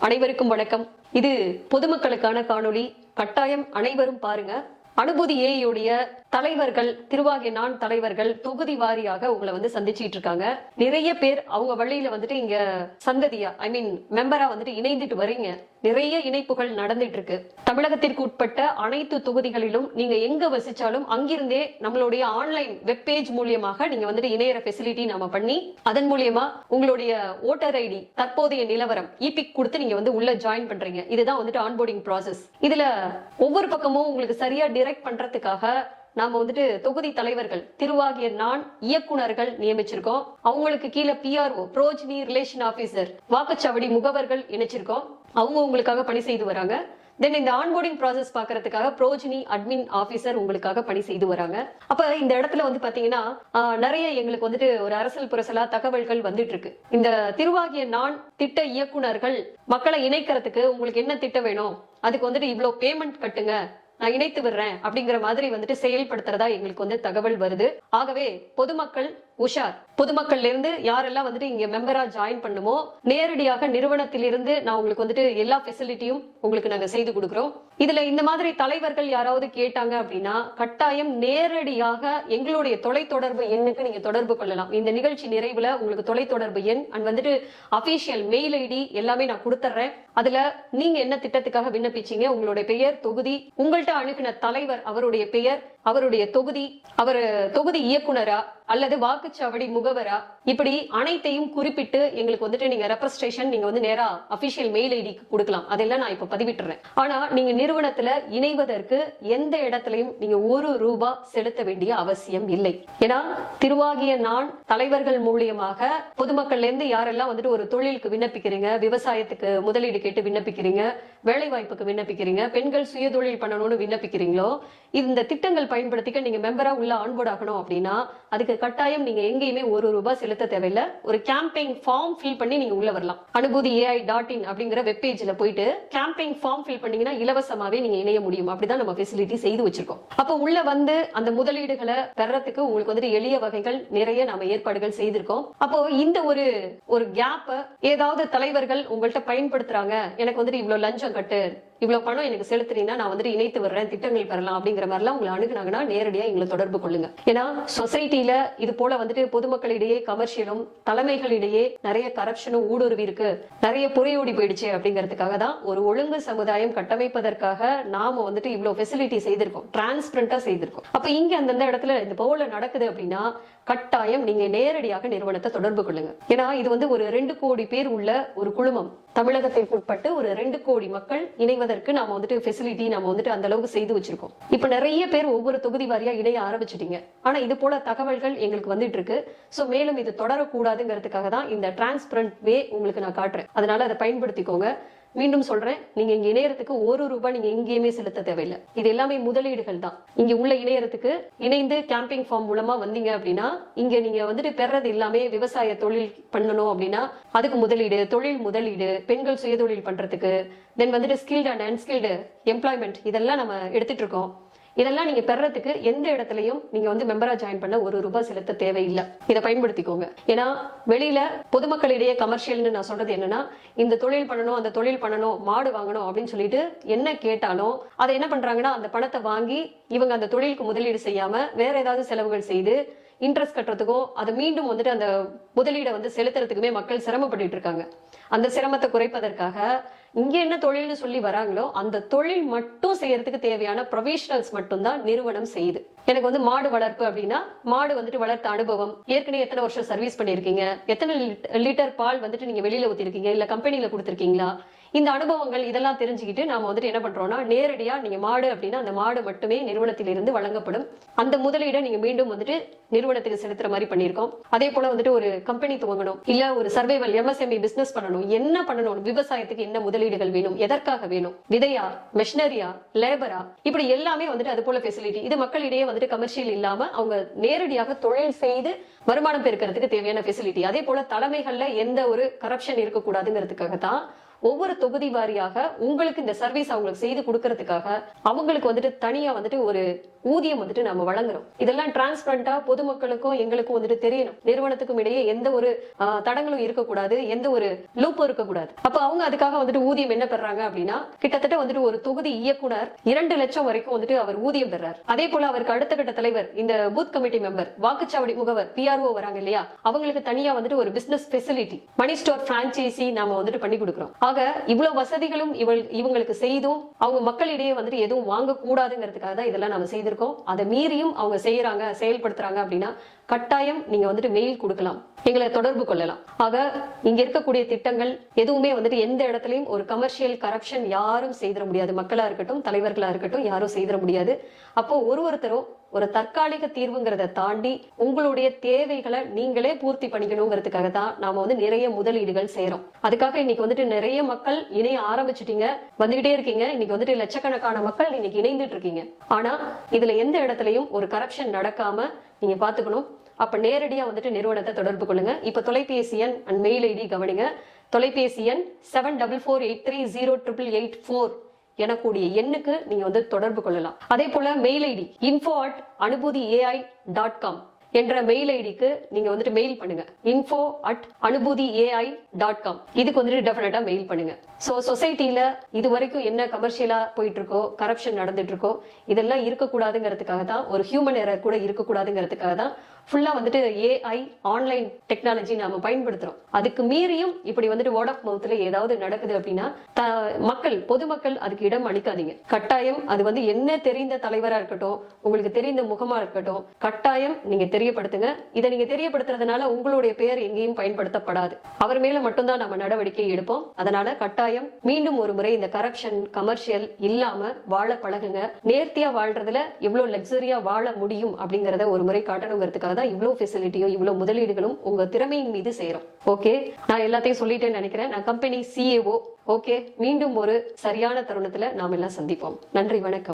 அனைவருக்கும் வணக்கம். இது பொதுமக்களுக்கான காணொளி. கட்டாயம் அனைவரும் பாருங்க. அனுபூதி ஏயுடைய தலைவர்கள் திருவாகிய நான் தலைவர்கள் தொகுதி வாரியாக உங்களை வந்து சந்திச்சிட்டு இருக்காங்க. நிறைய பேர் அவங்க வழியில வந்துட்டு இங்க சந்ததியா ஐ மீன் மெம்பரா வந்துட்டு இணைந்துட்டு வரீங்க. நிறைய இணைப்புகள் நடந்துட்டு இருக்கு தமிழகத்திற்கு உட்பட்ட அனைத்து தொகுதிகளிலும் நீங்க எங்க வசிச்சாலும் அங்கிருந்தே நம்மளுடைய ஆன்லைன் வெப் பேஜ் மூலியமாக நீங்க வந்துட்டு இணையற ஃபெசிலிட்டி நாம பண்ணி அதன் மூலியமா உங்களுடைய ஓட்டர் ஐடி தற்போதைய நிலவரம் இபிக் கொடுத்து நீங்க வந்து உள்ள ஜாயின் பண்றீங்க. இதுதான் வந்துட்டு ஆன்போர்டிங் ப்ராசஸ் இதுல ஒவ்வொரு பக்கமும் உங்களுக்கு சரியா டிரெக்ட் பண்றதுக்காக நாம வந்துட்டு தொகுதி தலைவர்கள் திருவாகிய நான் இயக்குனர்கள் நியமிச்சிருக்கோம். அவங்களுக்கு கீழே பிஆர்ஓ ப்ரோஜ்னி ரிலேஷன் ஆபீசர் வாக்குச்சாவடி முகவர்கள் இணைச்சிருக்கோம். அவங்க உங்களுக்காக பணி செய்து வராங்க. தென் இந்த ஆன்போர்டிங் ப்ராசஸ் பாக்குறதுக்காக ப்ரோஜினி அட்மின் ஆபீசர் உங்களுக்காக பணி செய்து வராங்க. அப்ப இந்த இடத்துல வந்து பாத்தீங்கன்னா நிறைய எங்களுக்கு வந்துட்டு ஒரு அரசல் புரசலா தகவல்கள் வந்துட்டு இருக்கு இந்த திருவாகிய நான் திட்ட இயக்குனர்கள் மக்களை இணைக்கிறதுக்கு உங்களுக்கு என்ன திட்டம் வேணும்? அதுக்கு வந்துட்டு இவ்வளவு பேமெண்ட் கட்டுங்க. நான் இணைத்து விடுறேன் அப்படிங்கிற மாதிரி வந்துட்டு செயல்படுத்துறதா எங்களுக்கு வந்து தகவல் வருது. ஆகவே பொதுமக்கள் உஷார். பொதுமக்கள்ல இருந்து யாரெல்லாம் வந்துட்டு இங்க மெம்பரா ஜாயின் பண்ணுமோ நேரடியாக நிறுவனத்திலிருந்து நான் உங்களுக்கு வந்துட்டு எல்லா ஃபெசிலிட்டியும் உங்களுக்கு நாங்க செய்து கொடுக்குறோம். இதுல இந்த மாதிரி தலைவர்கள் யாராவது கேட்டாங்க அப்படின்னா கட்டாயம் நேரடியாக எங்களுடைய தொலைத்தொடர்பு எண்ணுக்கு நீங்க தொடர்பு கொள்ளலாம். இந்த நிகழ்ச்சி நிறைவுல உங்களுக்கு தொலைத்தொடர்பு எண் அண்ட் வந்துட்டு அபிஷியல் மெயில் ஐடி எல்லாமே நான் கொடுத்துட்றேன் அதுல நீங்க என்ன திட்டத்துக்காக விண்ணப்பிச்சீங்க உங்களுடைய பெயர் தொகுதி உங்கள்ட்ட அணுகின தலைவர் அவருடைய பெயர் அவருடைய தொகுதி அவர் தொகுதி இயக்குனரா அல்லது வாக்குச்சாவடி முகவரா? இப்படி அனைத்தையும் குறிப்பிட்டு எங்களுக்கு வந்துட்டு நீங்க ரெப்ரஸ்டேஷன் நீங்க வந்து நேரா அபிஷியல் மெயில் ஐடிக்கு கொடுக்கலாம். அதெல்லாம் நான் இப்ப பதிவிட்டுறேன். ஆனா நீங்க நிறுவனத்துல இணைவதற்கு எந்த இடத்துலயும் நீங்க ஒரு ரூபா செலுத்த வேண்டிய அவசியம் இல்லை. ஏன்னா திருவாகிய நான் தலைவர்கள் மூலியமாக பொதுமக்கள்ல இருந்து யாரெல்லாம் வந்துட்டு ஒரு தொழிலுக்கு விண்ணப்பிக்கிறீங்க விவசாயத்துக்கு முதலீடு கேட்டு விண்ணப்பிக்கிறீங்க வேலை வாய்ப்புக்கு விண்ணப்பிக்கிறீங்க பெண்கள் சுயதொழில் பண்ணணும்னு விண்ணப்பிக்கிறீங்களோ இந்த திட்டங்கள் பயன்படுத்திக்க நீங்க மெம்பரா உள்ள ஆன்போர்ட் ஆகணும் அப்படின்னா அதுக்கு கட்டாயம் நீங்க எங்கேயுமே ஒரு ரூபாய் செலுத்த தேவையில்லை. ஒரு கேம்பெயின் ஃபார்ம் ஃபில் பண்ணி நீங்க உள்ள வரலாம். அனுபூதி ஏஐ டாட் இன் அப்படிங்கிற வெப்பேஜ்ல போயிட்டு கேம்பெயின் ஃபார்ம் ஃபில் பண்ணீங்கன்னா இலவசமாவே நீங்க இணைய முடியும். அப்படிதான் நம்ம ஃபெசிலிட்டி செய்து வச்சிருக்கோம். அப்போ உள்ள வந்து அந்த முதலீடுகளை பெறத்துக்கு உங்களுக்கு வந்துட்டு எளிய வகைகள் நிறைய நாம ஏற்பாடுகள் செய்திருக்கோம். அப்போ இந்த ஒரு ஒரு கேப்ப ஏதாவது தலைவர்கள் உங்கள்ட்ட பயன்படுத்துறாங்க. எனக்கு வந்துட்டு இவ்வளவு லஞ்சம் கட்டு. இவ்வளவு பணம் எனக்கு செலுத்துறீங்கன்னா நான் வந்துட்டு இணைத்து வர்றேன் திட்டங்கள் பெறலாம் அப்படிங்கிற மாதிரிலாம் உங்களை அணுகுனாங்கன்னா நேரடியா எங்களை தொடர்பு கொள்ளுங்க. ஏன்னா சொசைட்டில இது போல வந்துட்டு பொதுமக்களிடையே கமர்ஷியலும் தலைமைகளிடையே நிறைய கரப்ஷனும் ஊடுருவி இருக்கு. நிறைய புறையோடி போயிடுச்சு அப்படிங்கிறதுக்காக தான் ஒரு ஒழுங்கு சமுதாயம் கட்டமைப்பதற்காக நாம வந்துட்டு இவ்வளவு ஃபெசிலிட்டி செய்திருக்கோம். டிரான்ஸ்பரண்டா செய்திருக்கோம். அப்ப இங்க அந்தந்த இடத்துல இந்த போல நடக்குது அப்படின்னா கட்டாயம் நீங்க நேரடியாக நிறுவனத்தை தொடர்பு கொள்ளுங்க. ஏன்னா இது வந்து ஒரு ரெண்டு கோடி பேர் உள்ள ஒரு குழுமம். தமிழகத்திற்கு உட்பட்டு ஒரு ரெண்டு கோடி மக்கள் இணைவதற்கு நாம வந்துட்டு ஃபெசிலிட்டி நம்ம வந்துட்டு அந்த அளவுக்கு செய்து வச்சிருக்கோம். இப்ப நிறைய பேர் ஒவ்வொரு தொகுதி வாரியா இணைய ஆரம்பிச்சிட்டீங்க. ஆனா இது போல தகவல்கள் எங்களுக்கு வந்துட்டு இருக்கு. சோ மேலும் இது தொடரக்கூடாதுங்கிறதுக்காக தான் இந்த டிரான்ஸ்பரண்ட் வே உங்களுக்கு நான் காட்டுறேன். அதனால அதை பயன்படுத்திக்கோங்க. மீண்டும் சொல்றேன் நீங்க இங்க இணையறதுக்கு ஒரு ரூபாய் நீங்க எங்கேயுமே செலுத்த தேவையில்லை. இது எல்லாமே முதலீடுகள் தான். இங்க உள்ள இணையறதுக்கு இணைந்து கேம்பிங் ஃபார்ம் மூலமா வந்தீங்க அப்படின்னா இங்க நீங்க வந்துட்டு பெறது எல்லாமே விவசாய தொழில் பண்ணணும் அப்படின்னா அதுக்கு முதலீடு தொழில் முதலீடு பெண்கள் சுயதொழில் பண்றதுக்கு தென் வந்துட்டு ஸ்கில்டு அண்ட் அன்ஸ்கில்டு எம்ப்ளாய்மெண்ட் இதெல்லாம் நம்ம எடுத்துட்டு இருக்கோம். இதெல்லாம் நீங்க பெறத்துக்கு எந்த இடத்துலயும் நீங்க வந்து மெம்பரா ஜாயின் பண்ண ஒரு ரூபாய் செலுத்த தேவையில்லை. இதை பயன்படுத்திக்கோங்க. ஏன்னா வெளியில பொதுமக்களிடையே கமர்ஷியல்னு நான் சொல்றது என்னன்னா இந்த தொழில் பண்ணணும் அந்த தொழில் பண்ணணும் மாடு வாங்கணும் அப்படின்னு சொல்லிட்டு என்ன கேட்டாலும் அதை என்ன பண்றாங்கன்னா அந்த பணத்தை வாங்கி இவங்க அந்த தொழிலுக்கு முதலீடு செய்யாம வேற ஏதாவது செலவுகள் செய்து இன்ட்ரெஸ்ட் கட்டுறதுக்கும் அது மீண்டும் வந்துட்டு அந்த முதலீடை வந்து செலுத்துறதுக்குமே மக்கள் சிரமப்பட்டு இருக்காங்க. அந்த சிரமத்தை குறைப்பதற்காக இங்கே என்ன தொழில்னு சொல்லி வராங்களோ அந்த தொழில் மட்டும் செய்யறதுக்கு தேவையான ப்ரொஃபஷனல்ஸ் மட்டும்தான் நிறுவனம் செய்யுது. எனக்கு வந்து மாடு வளர்ப்பு அப்படின்னா மாடு வந்துட்டு வளர்த்த அனுபவம் ஏற்கனவே எத்தனை வருஷம் சர்வீஸ் பண்ணிருக்கீங்க எத்தனை லிட்டர் பால் வந்துட்டு நீங்க வெளியில ஊத்திருக்கீங்க இல்ல கம்பெனில கொடுத்துருக்கீங்களா இந்த அனுபவங்கள் இதெல்லாம் தெரிஞ்சுக்கிட்டு நாம வந்துட்டு என்ன பண்றோம்னா நேரடியா நீங்க மாடு அப்படின்னா அந்த மாடு மட்டுமே நிறுவனத்திலிருந்து வழங்கப்படும். அந்த முதலீடை நீங்க மீண்டும் வந்துட்டு நிறுவனத்துக்கு செலுத்துற மாதிரி பண்ணியிருக்கோம். அதே போல வந்துட்டு ஒரு கம்பெனி துவங்கணும். இல்ல ஒரு சர்வைவல் எம்எஸ்எம்இ பிசினஸ் பண்ணணும். என்ன பண்ணணும்? விவசாயத்துக்கு என்ன முதலீடுகள் வேணும்? எதற்காக வேணும்? விதையா? மெஷினரியா லேபரா இப்படி எல்லாமே வந்துட்டு அது போல ஃபெசிலிட்டி இது மக்களிடையே வந்துட்டு கமர்ஷியல் இல்லாம அவங்க நேரடியாக தொழில் செய்து வருமானம் பெருக்கிறதுக்கு தேவையான ஃபெசிலிட்டி அதே போல தலைமைகள்ல எந்த ஒரு கரப்ஷன் இருக்கக்கூடாதுங்கிறதுக்காக தான் ஒவ்வொரு தொகுதி வாரியாக உங்களுக்கு இந்த சர்வீஸ் அவங்களுக்கு செய்து கொடுக்கறதுக்காக அவங்களுக்கு வந்துட்டு தனியா வந்துட்டு ஒரு ஊதியம் வந்துட்டு நம்ம வழங்குறோம். இதெல்லாம் டிரான்ஸ்பரண்டா பொதுமக்களுக்கும் எங்களுக்கும் வந்துட்டு தெரியணும். நிறுவனத்துக்கும் இடையே எந்த ஒரு தடங்களும் இருக்கக்கூடாது எந்த ஒரு லூப்பும் இருக்கக்கூடாது. அப்ப அவங்க அதுக்காக வந்துட்டு ஊதியம் என்ன பெறாங்க அப்படின்னா கிட்டத்தட்ட வந்துட்டு ஒரு தொகுதி இயக்குனர் இரண்டு லட்சம் வரைக்கும் வந்துட்டு அவர் ஊதியம் பெறார். அதே போல அவருக்கு அடுத்த கட்ட தலைவர் இந்த பூத் கமிட்டி மெம்பர் வாக்குச்சாவடி முகவர் பிஆர்ஓ வராங்க இல்லையா? அவங்களுக்கு தனியா வந்துட்டு ஒரு business facility money store franchisee நாம வந்துட்டு பண்ணி கொடுக்குறோம். ஆக இவ்வளவு வசதிகளும் இவள் இவங்களுக்கு செய்தும் அவங்க மக்களிடையே வந்துட்டு எதுவும் வாங்க கூடாதுங்கிறதுக்காக தான் இதெல்லாம் நம்ம செய்திருக்கோம். அதை மீறியும் அவங்க செய்யறாங்க செயல்படுத்துறாங்க அப்படின்னா கட்டாயம் நீங்க வந்துட்டு மெயில் கொடுக்கலாம். எங்களை தொடர்பு கொள்ளலாம். ஆக இங்க இருக்கக்கூடிய திட்டங்கள் எதுவுமே வந்துட்டு எந்த இடத்துலயும் ஒரு கமர்ஷியல் கரப்ஷன் யாரும் செய்திட முடியாது. மக்களா இருக்கட்டும் தலைவர்களா இருக்கட்டும் யாரும் செய்திட முடியாது. அப்போ ஒரு ஒருத்தரும் ஒரு தற்காலிக தீர்வுங்கிறத தாண்டி உங்களுடைய தேவைகளை நீங்களே பூர்த்தி பண்ணிக்கணுங்கிறதுக்காக தான் நாம வந்து நிறைய முதலீடுகள் செய்யறோம் அதுக்காக இன்னைக்கு வந்துட்டு நிறைய மக்கள் இணைய ஆரம்பிச்சிட்டீங்க. வந்துகிட்டே இருக்கீங்க. இன்னைக்கு வந்துட்டு லட்சக்கணக்கான மக்கள் இன்னைக்கு இணைந்துட்டு இருக்கீங்க. ஆனா இதுல எந்த இடத்துலயும் ஒரு கரப்ஷன் நடக்காம நீங்க பாத்துக்கணும் அப்ப நேரடியா வந்துட்டு நிறுவனத்தை தொடர்பு கொள்ளுங்க. இப்ப தொலைபேசி எண் அண்ட் மெயில் ஐடி கவனிங்க. தொலைபேசி எண் seven double four eight three zero triple eight four எனக்கூடிய எண்ணுக்கு நீங்க வந்து தொடர்பு கொள்ளலாம். அதே போல mail ID info at Anubhuti AI dot com என்ற மெயில் ஐடிக்கு நீங்க வந்துட்டு மெயில் பண்ணுங்க. Info at Anubhuti AI dot com இதுக்கு வந்துட்டு டெஃபினட்டா மெயில் பண்ணுங்க. ஸோ சொசைட்டியில இது வரைக்கும் என்ன கமர்ஷியலா போயிட்டு இருக்கோ கரப்ஷன் நடந்துட்டு இருக்கோ இதெல்லாம் இருக்கக்கூடாதுங்கிறதுக்காக தான் ஒரு ஹியூமன் எரர் கூட இருக்கக்கூடாதுங்கிறதுக்காக தான் ஃபுல்லாக வந்துட்டு ஏஐ ஆன்லைன் டெக்னாலஜி நாம பயன்படுத்துறோம். அதுக்கு மீறியும் இப்படி வந்துட்டு வேர்ட் ஆஃப் மவுத்தில் ஏதாவது நடக்குது அப்படின்னா த- மக்கள் பொதுமக்கள் அதுக்கு இடம் அளிக்காதீங்க. கட்டாயம் அது வந்து என்ன தெரிந்த தலைவராக இருக்கட்டும் உங்களுக்கு தெரிந்த முகமாக இருக்கட்டும் கட்டாயம் நீங்கள் தெரியப்படுத்துங்க. இதை நீங்கள் தெரியப்படுத்துறதுனால உங்களுடைய பெயர் எங்கேயும் பயன்படுத்தப்படாது. அவர் மேல மட்டும்தான் நம்ம நடவடிக்கை எடுப்போம். அதனால கட்டாயம் மீண்டும் ஒரு முறை இந்த கரப்ஷன் கமர்ஷியல் இல்லாம வாழ பழகுங்க. நேர்த்தியா வாழ்றதுல எவ்வளவு லக்ஸரியா வாழ முடியும் அப்படிங்கறத ஒரு முறை காட்டணுங்கிறதுக்காக தான் இவ்வளவு ஃபெசிலிட்டியோ இவ்வளவு முதலீடுகளும் உங்க திறமையின் மீது செய்யறோம் ஓகே நான் எல்லாத்தையும் சொல்லிட்டேன்னு நினைக்கிறேன். நான் கம்பெனி சிஏஓ ஓகே மீண்டும் ஒரு சரியான தருணத்துல நாம எல்லாம் சந்திப்போம். நன்றி வணக்கம்.